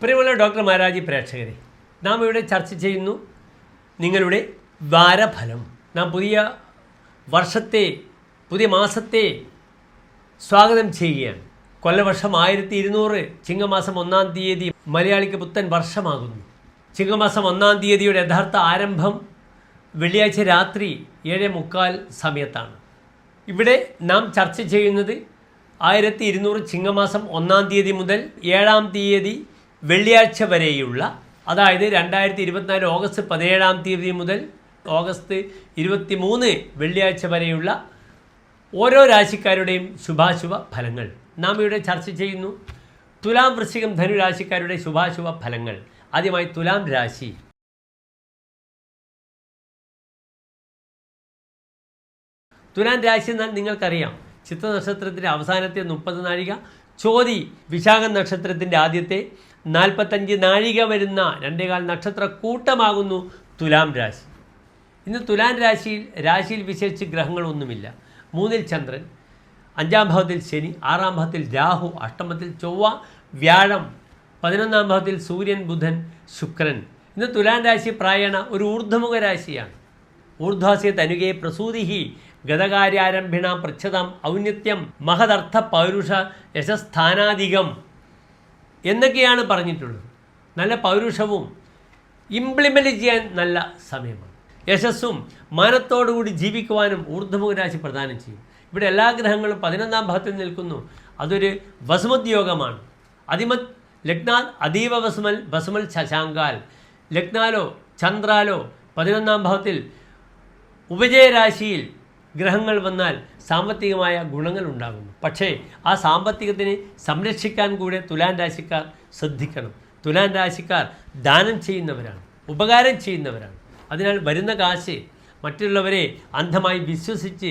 പ്രിയമുള്ള ഡോക്ടർ മഹാരാജി പ്രേക്ഷകരെ നാം ഇവിടെ ചർച്ച ചെയ്യുന്നു നിങ്ങളുടെ വാരഫലം. നാം പുതിയ വർഷത്തെ പുതിയ മാസത്തെ സ്വാഗതം ചെയ്യുകയാണ്. കൊല്ലവർഷം ആയിരത്തി ഇരുന്നൂറ് ചിങ്ങമാസം ഒന്നാം തീയതി മലയാളിക്ക് പുത്തൻ വർഷമാകുന്നു. ചിങ്ങമാസം ഒന്നാം തീയതിയുടെ യഥാർത്ഥ ആരംഭം വെള്ളിയാഴ്ച രാത്രി ഏഴ് മുക്കാൽ സമയത്താണ്. ഇവിടെ നാം ചർച്ച ചെയ്യുന്നത് ആയിരത്തി ഇരുന്നൂറ് ചിങ്ങമാസം ഒന്നാം തീയതി മുതൽ ഏഴാം തീയതി വെള്ളിയാഴ്ച വരെയുള്ള അതായത് രണ്ടായിരത്തി ഇരുപത്തിനാല് ഓഗസ്റ്റ് പതിനേഴാം തീയതി മുതൽ ഓഗസ്റ്റ് ഇരുപത്തി മൂന്ന് വെള്ളിയാഴ്ച വരെയുള്ള ഓരോ രാശിക്കാരുടെയും ശുഭാശുഭ ഫലങ്ങൾ. നാം ഇവിടെ ചർച്ച ചെയ്യുന്നു. തുലാം വൃശ്ചികം ധനു രാശിക്കാരുടെ ശുഭാശുഭ ഫലങ്ങൾ. ആദ്യമായി തുലാം രാശി. തുലാം രാശി എന്നാൽ നിങ്ങൾക്കറിയാം. ചിത്ര നക്ഷത്രത്തിന്റെ അവസാനത്തെ മുപ്പത് നാഴിക ചോതി വിശാഖ നക്ഷത്രത്തിന്റെ ആദ്യത്തെ നാൽപ്പത്തഞ്ച് നാഴിക വരുന്ന രണ്ടേകാൽ നക്ഷത്ര കൂട്ടമാകുന്നു തുലാം രാശി. ഇന്ന് തുലാം രാശിയിൽ രാശിയിൽ വിശേഷിച്ച് ഗ്രഹങ്ങളൊന്നുമില്ല. മൂന്നിൽ ചന്ദ്രൻ അഞ്ചാം ഭാവത്തിൽ ശനി ആറാം ഭാവത്തിൽ രാഹു അഷ്ടമത്തിൽ ചൊവ്വ വ്യാഴം പതിനൊന്നാം ഭാവത്തിൽ സൂര്യൻ ബുധൻ ശുക്രൻ. ഇന്ന് തുലാം രാശി പ്രായണ ഒരു ഊർധ്വമുഖ രാശിയാണ്. ഊർധ്വാസ്യ പ്രസൂതി പ്രസൂതിഹി ഗതകാര്യാരംഭിണ പൃച്ഛതം ഔന്നത്യം മഹദർത്ഥ പൗരുഷ യശസ്ഥാനാധികം. എന്നൊക്കെയാണ് പറഞ്ഞിട്ടുള്ളത്. നല്ല പൗരുഷവും ഇംപ്ലിമെന്റ് ചെയ്യാൻ നല്ല സമയമാണ്. യശസ്സും മാനത്തോടുകൂടി ജീവിക്കുവാനും ഊർധ്വമുഖ രാശി പ്രദാനം ചെയ്യും. ഇവിടെ എല്ലാ ഗ്രഹങ്ങളും പതിനൊന്നാം ഭാഗത്തിൽ നിൽക്കുന്നു. അതൊരു വസുമത് യോഗമാണ് അതിമത് ലഗ്നാൽ അതീവ വസുമൽ വസുമൽ ശശാങ്കാൽ ലഗ്നാലോ ചന്ദ്രാലോ പതിനൊന്നാം ഭാവത്തിൽ ഉപജയരാശിയിൽ ഗ്രഹങ്ങൾ വന്നാൽ സാമ്പത്തികമായ ഗുണങ്ങൾ ഉണ്ടാകുന്നു. പക്ഷേ ആ സാമ്പത്തികത്തിനെ സംരക്ഷിക്കാൻ കൂടെ തുലാൻ രാശിക്കാർ ശ്രദ്ധിക്കണം. തുലാൻ രാശിക്കാർ ദാനം ചെയ്യുന്നവരാണ് ഉപകാരം ചെയ്യുന്നവരാണ്. അതിനാൽ വരുന്ന കാശ് മറ്റുള്ളവരെ അന്ധമായി വിശ്വസിച്ച്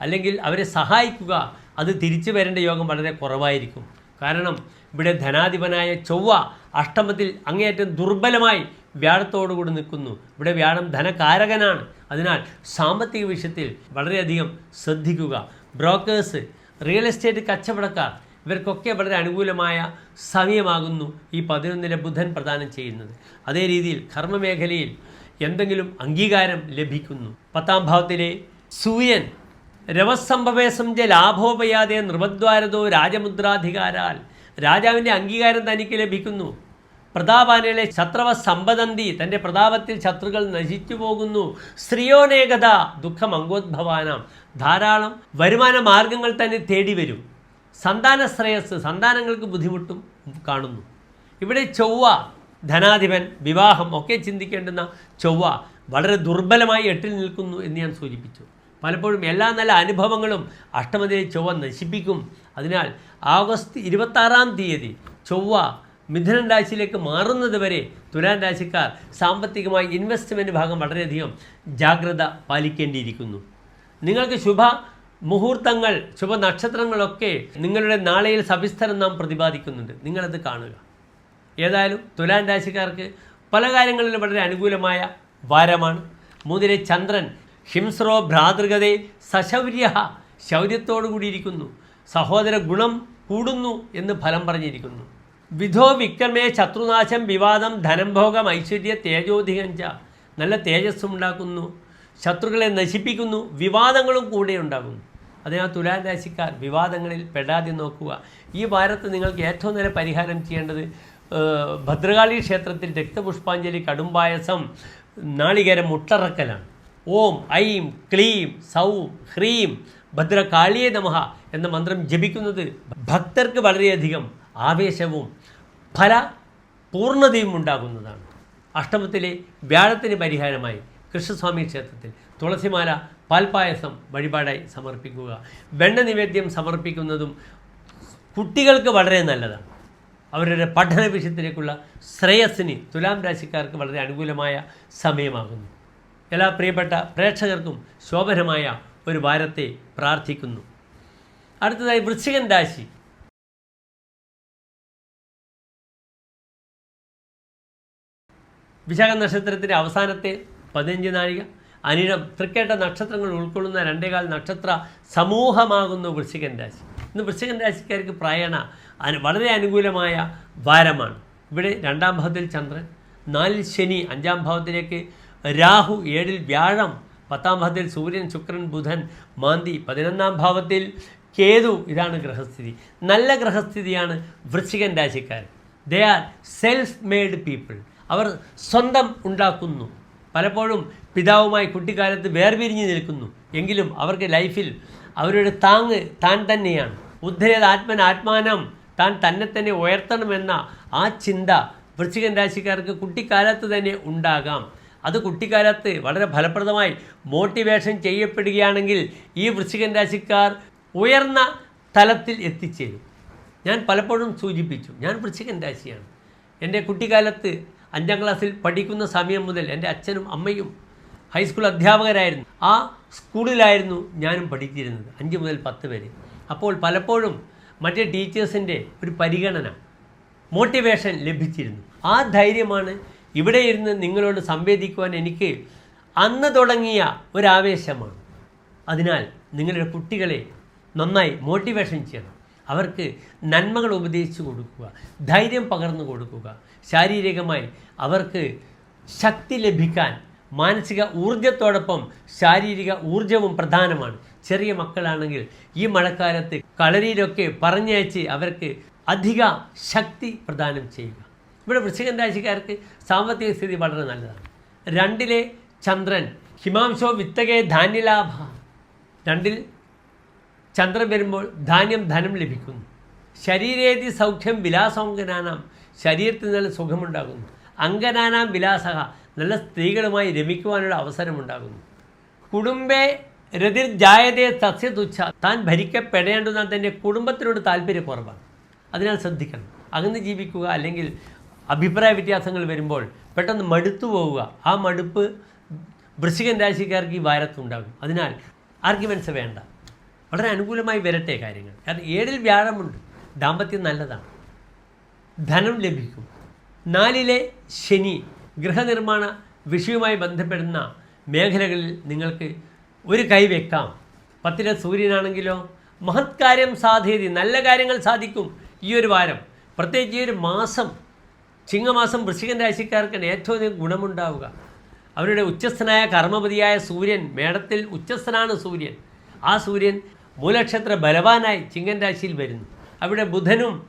അല്ലെങ്കിൽ അവരെ സഹായിക്കുക അത് തിരിച്ചു വരേണ്ട യോഗം വളരെ കുറവായിരിക്കും. കാരണം ഇവിടെ ധനാധിപനായ ചൊവ്വ അഷ്ടമത്തിൽ അങ്ങേയറ്റം ദുർബലമായി വ്യാഴത്തോടുകൂടി നിൽക്കുന്നു. ഇവിടെ വ്യാഴം ധനകാരകനാണ്. അതിനാൽ സാമ്പത്തിക വിഷയത്തിൽ വളരെയധികം ശ്രദ്ധിക്കുക. ബ്രോക്കേഴ്സ് റിയൽ എസ്റ്റേറ്റ് കച്ചവടക്കാർ ഇവർക്കൊക്കെ വളരെ അനുകൂലമായ സമയമാകുന്നു ഈ പതിനൊന്നിലെ ബുധൻ പ്രദാനം ചെയ്യുന്നത്. അതേ രീതിയിൽ കർമ്മമേഖലയിൽ എന്തെങ്കിലും അംഗീകാരം ലഭിക്കുന്നു. പത്താം ഭാവത്തിലെ സൂര്യൻ രവസംഭവേശം ച ലാഭോപയാതെ നൃപദ്വാരതോ രാജമുദ്രാധികാരാൽ രാജാവിന്റെ അംഗീകാരം തനിക്ക് ലഭിക്കുന്നു. പ്രതാപാനയിലെ ശത്രവ സമ്പദന്തി തന്റെ പ്രതാപത്തിൽ ശത്രുക്കൾ നശിച്ചു പോകുന്നു. സ്ത്രീയോനേകത ദുഃഖം അങ്കോദ്ഭവാനാം. ധാരാളം വരുമാന മാർഗങ്ങൾ തന്നെ തേടി വരും. സന്താന ശ്രേയസ് സന്താനങ്ങൾക്ക് ബുദ്ധിമുട്ടും കാണുന്നു. ഇവിടെ ചൊവ്വ ധനാധിപൻ വിവാഹം ഒക്കെ ചിന്തിക്കേണ്ടുന്ന ചൊവ്വ വളരെ ദുർബലമായി എട്ടിൽ നിൽക്കുന്നു എന്ന് ഞാൻ സൂചിപ്പിച്ചു. പലപ്പോഴും എല്ലാ നല്ല അനുഭവങ്ങളും അഷ്ടമതിയെ ചൊവ്വ നശിപ്പിക്കും. അതിനാൽ ആഗസ്റ്റ് ഇരുപത്താറാം തീയതി ചൊവ്വ മിഥുനൻ രാശിയിലേക്ക് മാറുന്നത് വരെ തുലാൻ രാശിക്കാർ സാമ്പത്തികമായി ഇൻവെസ്റ്റ്മെന്റ് ഭാഗം വളരെയധികം ജാഗ്രത പാലിക്കേണ്ടിയിരിക്കുന്നു. നിങ്ങൾക്ക് ശുഭ മുഹൂർത്തങ്ങൾ ശുഭ നക്ഷത്രങ്ങളൊക്കെ നിങ്ങളുടെ നാളെയിൽ സവിസ്തരം നാം പ്രതിപാദിക്കുന്നുണ്ട്. നിങ്ങളത് കാണുക. ഏതായാലും തുലാൻ രാശിക്കാർക്ക് പല കാര്യങ്ങളിലും വളരെ അനുകൂലമായ വാരമാണ്. മൂന്നിലെ ചന്ദ്രൻ ഹിംസ്രോ ഭ്രാതൃഗതേ സശൗര്യ ശൗര്യത്തോടു കൂടിയിരിക്കുന്നു സഹോദര ഗുണം കൂടുന്നു എന്ന് ഫലം പറഞ്ഞിരിക്കുന്നു. വിധോ വിക്രമേ ശത്രുനാശം വിവാദം ധനംഭോഗം ഐശ്വര്യ തേജോധികഞ്ച നല്ല തേജസ്സും ഉണ്ടാക്കുന്നു. ശത്രുക്കളെ നശിപ്പിക്കുന്നു. വിവാദങ്ങളും കൂടെ ഉണ്ടാകുന്നു. അതിനാൽ തുലാൻ രാശിക്കാർ വിവാദങ്ങളിൽ പെടാതെ നോക്കുക. ഈ വാരത്ത് നിങ്ങൾക്ക് ഏറ്റവും നല്ല പരിഹാരം ചെയ്യേണ്ടത് ഭദ്രകാളി ക്ഷേത്രത്തിൽ രക്തപുഷ്പാഞ്ജലി കടുംപായസം നാളികേരം മുട്ടറക്കലാണ്. ഓം ഐം ക്ലീം സൗം ഹ്രീം ഭദ്രകാളിയെ നമഹ എന്ന മന്ത്രം ജപിക്കുന്നത് ഭക്തർക്ക് വളരെയധികം ആവേശവും ഫല പൂർണതയും ഉണ്ടാകുന്നതാണ്. അഷ്ടമത്തിലെ വ്യാഴത്തിന് പരിഹാരമായി കൃഷ്ണസ്വാമി ക്ഷേത്രത്തിൽ തുളസിമാല പാൽപായസം വഴിപാടായി സമർപ്പിക്കുക. വെണ്ണ നിവേദ്യം സമർപ്പിക്കുന്നതും കുട്ടികൾക്ക് വളരെ നല്ലതാണ്. അവരുടെ പഠന വിഷയത്തിലേക്കുള്ള ശ്രേയസ്സിന് തുലാം രാശിക്കാർക്ക് വളരെ അനുകൂലമായ സമയമാകുന്നു. എല്ലാ പ്രിയപ്പെട്ട പ്രേക്ഷകർക്കും ശോഭനമായ ഒരു വാരത്തെ പ്രാർത്ഥിക്കുന്നു. അടുത്തതായി വൃശ്ചികൻ രാശി. വിശാഖ നക്ഷത്രത്തിന്റെ അവസാനത്തെ പതിനഞ്ച് നാഴിക അനിഴം തൃക്കേട്ട നക്ഷത്രങ്ങൾ ഉൾക്കൊള്ളുന്ന രണ്ടേകാൽ നക്ഷത്ര സമൂഹമാകുന്നു വൃശ്ചികൻ രാശി. ഇന്ന് വൃശ്ചികൻ രാശിക്കാർക്ക് പ്രയണ വളരെ അനുകൂലമായ വാരമാണ്. ഇവിടെ രണ്ടാം ഭാവത്തിൽ ചന്ദ്രൻ നാലിൽ ശനി അഞ്ചാം ഭാവത്തിലേക്ക് രാഹു ഏഴിൽ വ്യാഴം പത്താം ഭാവത്തിൽ സൂര്യൻ ശുക്രൻ ബുധൻ മാന്തി പതിനൊന്നാം ഭാവത്തിൽ കേതു. ഇതാണ് ഗ്രഹസ്ഥിതി. നല്ല ഗ്രഹസ്ഥിതിയാണ് വൃശ്ചികൻ രാശിക്കാർ. They are self made people. അവർ സ്വന്തം ഉണ്ടാക്കുന്നു. പലപ്പോഴും പിതാവുമായി കുട്ടിക്കാലത്ത് വേർപിരിഞ്ഞ് നിൽക്കുന്നു. എങ്കിലും അവർക്ക് ലൈഫിൽ അവരുടെ താങ്ങ് താൻ തന്നെയാണ്. ഉദ്ധരേത് ആത്മൻ ആത്മാനം താൻ തന്നെ തന്നെ ഉയർത്തണമെന്ന ആ ചിന്ത വൃശ്ചികൻ രാശിക്കാർക്ക് കുട്ടിക്കാലത്ത് തന്നെ ഉണ്ടാകാം. അത് കുട്ടിക്കാലത്ത് വളരെ ഫലപ്രദമായി മോട്ടിവേഷൻ ചെയ്യപ്പെടുകയാണെങ്കിൽ ഈ വൃശ്ചികൻ രാശിക്കാർ ഉയർന്ന തലത്തിൽ എത്തിച്ചേരും. ഞാൻ പലപ്പോഴും സൂചിപ്പിച്ചു ഞാൻ വൃശ്ചികൻ രാശിയാണ്. എന്റെ കുട്ടിക്കാലത്ത് അഞ്ചാം ക്ലാസ്സിൽ പഠിക്കുന്ന സമയം മുതൽ എന്റെ അച്ഛനും അമ്മയും ഹൈസ്കൂൾ അധ്യാപകരായിരുന്നു. ആ സ്കൂളിലായിരുന്നു ഞാനും പഠിച്ചിരുന്നത് അഞ്ച് മുതൽ പത്ത് വരെ. അപ്പോൾ പലപ്പോഴും മറ്റേ ടീച്ചേഴ്സിന്റെ ഒരു പരിഗണന മോട്ടിവേഷൻ ലഭിച്ചിരുന്നു. ആ ധൈര്യമാണ് ഇവിടെ ഇരുന്ന് നിങ്ങളോട് സംവേദിക്കുവാൻ എനിക്ക് അന്ന് തുടങ്ങിയ ഒരാവേശമാണ്. അതിനാൽ നിങ്ങളുടെ കുട്ടികളെ നന്നായി മോട്ടിവേഷൻ ചെയ്യണം. അവർക്ക് നന്മകൾ ഉപദേശിച്ചു കൊടുക്കുക ധൈര്യം പകർന്നു കൊടുക്കുക. ശാരീരികമായി അവർക്ക് ശക്തി ലഭിക്കാൻ മാനസിക ഊർജത്തോടൊപ്പം ശാരീരിക ഊർജവും പ്രധാനമാണ്. ചെറിയ മക്കളാണെങ്കിൽ ഈ മഴക്കാലത്ത് കളരിയിലൊക്കെ പറഞ്ഞയച്ച് അവർക്ക് അധിക ശക്തി പ്രദാനം ചെയ്യുക. ഇവിടെ വൃശ്ചികൻ രാശിക്കാർക്ക് സാമ്പത്തിക സ്ഥിതി വളരെ നല്ലതാണ്. രണ്ടിലെ ചന്ദ്രൻ ഹിമാംശോ വിത്തകെ ധാന്യലാഭ രണ്ടിൽ ചന്ദ്രൻ വരുമ്പോൾ ധാന്യം ധനം ലഭിക്കുന്നു. ശരീരേതി സൗഖ്യം വിലാസോങ്കനാനാം ശരീരത്തിൽ നല്ല സുഖമുണ്ടാകുന്നു. അങ്കനാനാം വിലാസഹ നല്ല സ്ത്രീകളുമായി രമിക്കുവാനുള്ള അവസരമുണ്ടാകുന്നു. കുടുംബേ രതിർ ജായതേ സസ്യ തുച്ഛ താൻ ഭരിക്കപ്പെടേണ്ടുന്ന തന്റെ കുടുംബത്തിനോട് താല്പര്യക്കുറവാണ്. അതിനാൽ ശ്രദ്ധിക്കണം. അകന്ന് ജീവിക്കുക അല്ലെങ്കിൽ അഭിപ്രായ വ്യത്യാസങ്ങൾ വരുമ്പോൾ പെട്ടെന്ന് മടുത്തു പോവുക. ആ മടുപ്പ് വൃശ്ചികൻ രാശിക്കാർക്ക് ഈ വാരത്തുണ്ടാകും അതിനാൽ ആർഗ്യുമെൻസ് വേണ്ട. വളരെ അനുകൂലമായി വരട്ടെ കാര്യങ്ങൾ. കാരണം ഏഴിൽ വ്യാഴമുണ്ട്. ദാമ്പത്യം നല്ലതാണ്. ധനം ലഭിക്കും. നാലിലെ ശനി ഗൃഹനിർമ്മാണ വിഷയവുമായി ബന്ധപ്പെടുന്ന മേഖലകളിൽ നിങ്ങൾക്ക് ഒരു കൈ വെക്കാം. പത്തിലെ സൂര്യനാണെങ്കിലോ മഹത്കാര്യം സാധ്യത നല്ല കാര്യങ്ങൾ സാധിക്കും ഈ ഒരു വാരം. പ്രത്യേകിച്ച് ഈ ഒരു മാസം ചിങ്ങമാസം വൃശ്ചികൻ രാശിക്കാർക്കാണ് ഏറ്റവും അധികം ഗുണമുണ്ടാവുക. അവരുടെ ഉച്ചസ്ഥനായ കർമ്മപതിയായ സൂര്യൻ മേടത്തിൽ ഉച്ചസ്ഥനാണ് സൂര്യൻ. ആ സൂര്യൻ മൂലക്ഷത്ര ബലവാനായി ചിങ്ങൻ രാശിയിൽ വരുന്നു. അവിടെ ബുധനും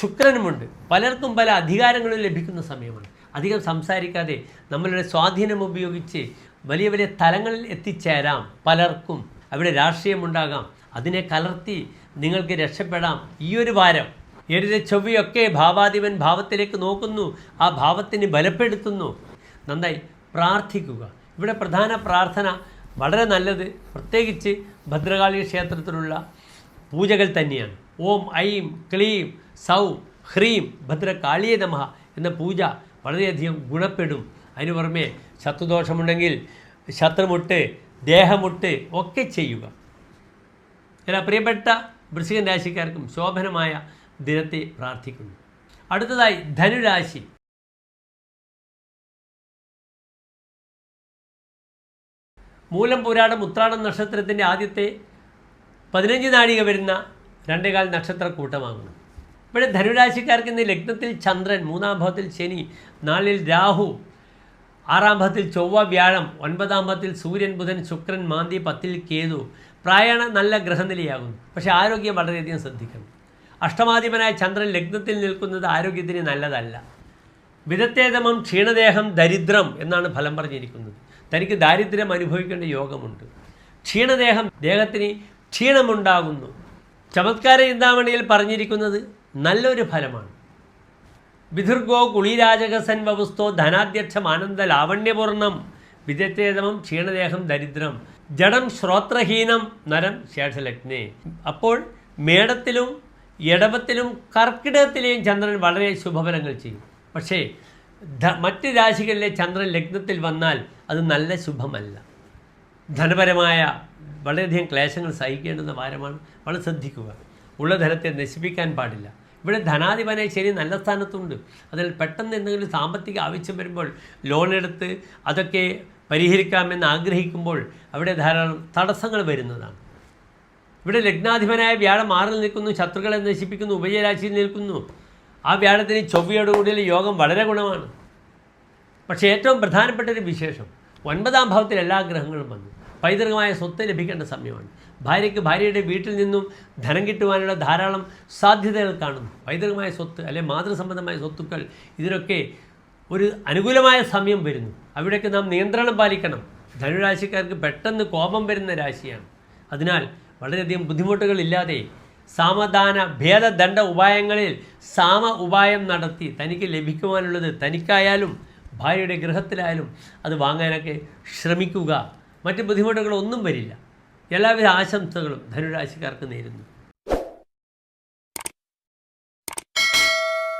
ശുക്രനുമുണ്ട്. പലർക്കും പല അധികാരങ്ങളും ലഭിക്കുന്ന സമയമാണ്. അധികം സംസാരിക്കാതെ നമ്മളുടെ സ്വാധീനം ഉപയോഗിച്ച് വലിയ വലിയ തലങ്ങളിൽ എത്തിച്ചേരാം പലർക്കും. അവിടെ രാഷ്ട്രീയമുണ്ടാകാം. അതിനെ കലർത്തി നിങ്ങൾക്ക് രക്ഷപ്പെടാം. ഈ ഒരു വാരം ഏഴിലെ ചൊവ്വയൊക്കെ ഭാവാധിപൻ ഭാവത്തിലേക്ക് നോക്കുന്നു. ആ ഭാവത്തിന് ബലപ്പെടുത്തുന്നു. നന്നായി പ്രാർത്ഥിക്കുക. ഇവിടെ പ്രധാന പ്രാർത്ഥന വളരെ നല്ലത്. പ്രത്യേകിച്ച് ഭദ്രകാളി ക്ഷേത്രത്തിലുള്ള പൂജകൾ തന്നെയാണ്. ഓം ഐം ക്ലീം സൗ ഹ്രീം ഭദ്രകാളിയെ നമഃ എന്ന പൂജ വളരെയധികം ഗുണപ്പെടും. അതിനു പുറമെ ശത്രുദോഷമുണ്ടെങ്കിൽ ശത്രുമുട്ട് ദേഹമുട്ട് ഒക്കെ ചെയ്യുക. എല്ലാ പ്രിയപ്പെട്ട വൃശ്ചികൻ രാശിക്കാർക്കും ശോഭനമായ ദിനത്തെ പ്രാർത്ഥിക്കുന്നു. അടുത്തതായി ധനുരാശി. മൂലം പുരാടം ഉത്രാടം നക്ഷത്രത്തിന്റെ ആദ്യത്തെ പതിനഞ്ച് നാഴിക വരുന്ന രണ്ടേകാൽ നക്ഷത്രക്കൂട്ടമാകുന്നു. ഇവിടെ ധനുരാശിക്കാർക്ക് ഇന്ന് ലഗ്നത്തിൽ ചന്ദ്രൻ മൂന്നാം ഭാവത്തിൽ ശനി നാലിൽ രാഹു ആറാം ഭാവത്തിൽ ചൊവ്വ വ്യാഴം ഒൻപതാം ഭാവത്തിൽ സൂര്യൻ ബുധൻ ശുക്രൻ മാന്തി പത്തിൽ കേതു. പ്രായണ നല്ല ഗ്രഹനിലയാകുന്നു. പക്ഷേ ആരോഗ്യം വളരെയധികം ശ്രദ്ധിക്കണം. അഷ്ടമാധിപനായ ചന്ദ്രൻ ലഗ്നത്തിൽ നിൽക്കുന്നത് ആരോഗ്യത്തിന് നല്ലതല്ല. വിദത്തേതമം ക്ഷീണദേഹം ദരിദ്രം എന്നാണ് ഫലം പറഞ്ഞിരിക്കുന്നത്. തനിക്ക് ദാരിദ്ര്യം അനുഭവിക്കേണ്ട യോഗമുണ്ട്. ക്ഷീണദേഹം ദേഹത്തിന് ക്ഷീണമുണ്ടാകുന്നു. ചമത്കാര ചിന്താമണിയിൽ പറഞ്ഞിരിക്കുന്നത് നല്ലൊരു ഫലമാണ്. വിധുർഗോ കുളിരാജകസൻ വപുസ്തോ ധനാധ്യക്ഷം ആനന്ദ ലാവണ്യപൂർണം. വിദത്തേതമം ക്ഷീണദേഹം ദരിദ്രം. ജഡം ശ്രോത്രഹീനം നരം ശേഷലഗ്നേ. അപ്പോൾ മേടത്തിലും എടവത്തിലും കർക്കിടകത്തിലെയും ചന്ദ്രൻ വളരെ ശുഭഫലങ്ങൾ ചെയ്യും. പക്ഷേ മറ്റ് രാശികളിലെ ചന്ദ്രൻ ലഗ്നത്തിൽ വന്നാൽ അത് നല്ല ശുഭമല്ല. ധനപരമായ വളരെയധികം ക്ലേശങ്ങൾ സഹിക്കേണ്ടുന്ന വാരമാണ് വളരെ ശ്രദ്ധിക്കുക. ഉള്ള ധനത്തെ നശിപ്പിക്കാൻ പാടില്ല. ഇവിടെ ധനാധിപനെ ശരി നല്ല സ്ഥാനത്തുണ്ട്. അതിൽ പെട്ടെന്ന് എന്തെങ്കിലും സാമ്പത്തിക ആവശ്യം വരുമ്പോൾ ലോൺ എടുത്ത് അതൊക്കെ പരിഹരിക്കാമെന്ന് ആഗ്രഹിക്കുമ്പോൾ അവിടെ ധാരാളം തടസ്സങ്ങൾ വരുന്നതാണ്. ഇവിടെ ലഗ്നാധിപനായ വ്യാഴം മാറി നിൽക്കുന്നു ശത്രുക്കളെ നശിപ്പിക്കുന്നു ഉഭയരാശിയിൽ നിൽക്കുന്നു. ആ വ്യാഴത്തിന് ചൊവ്വയോടുകൂടിയുള്ള യോഗം വളരെ ഗുണമാണ്. പക്ഷേ ഏറ്റവും പ്രധാനപ്പെട്ട ഒരു വിശേഷം ഒൻപതാം ഭാവത്തിൽ എല്ലാ ഗ്രഹങ്ങളും വന്നു. പൈതൃകമായ സ്വത്ത് ലഭിക്കേണ്ട സമയമാണ്. ഭാര്യയ്ക്ക് ഭാര്യയുടെ വീട്ടിൽ നിന്നും ധനം കിട്ടുവാനുള്ള ധാരാളം സാധ്യതകൾ കാണുന്നു. പൈതൃകമായ സ്വത്ത് അല്ലെ മാതൃസംബന്ധമായ സ്വത്തുക്കൾ ഇതിനൊക്കെ ഒരു അനുകൂലമായ സമയം വരുന്നു. അവിടെയൊക്കെ നാം നിയന്ത്രണം പാലിക്കണം. ധനുരാശിക്കാർക്ക് പെട്ടെന്ന് കോപം വരുന്ന രാശിയാണ്. അതിനാൽ വളരെയധികം ബുദ്ധിമുട്ടുകളില്ലാതെ സാമധാന ഭേദദണ്ഡ ഉപായങ്ങളിൽ സാമ ഉപായം നടത്തി തനിക്ക് ലഭിക്കുവാനുള്ളത് തനിക്കായാലും ഭാര്യയുടെ ഗൃഹത്തിലായാലും അത് വാങ്ങാനൊക്കെ ശ്രമിക്കുക. മറ്റ് ബുദ്ധിമുട്ടുകളൊന്നും വരില്ല. എല്ലാവിധ ആശംസകളും ധനുരാശിക്കാർക്ക് നേരുന്നു.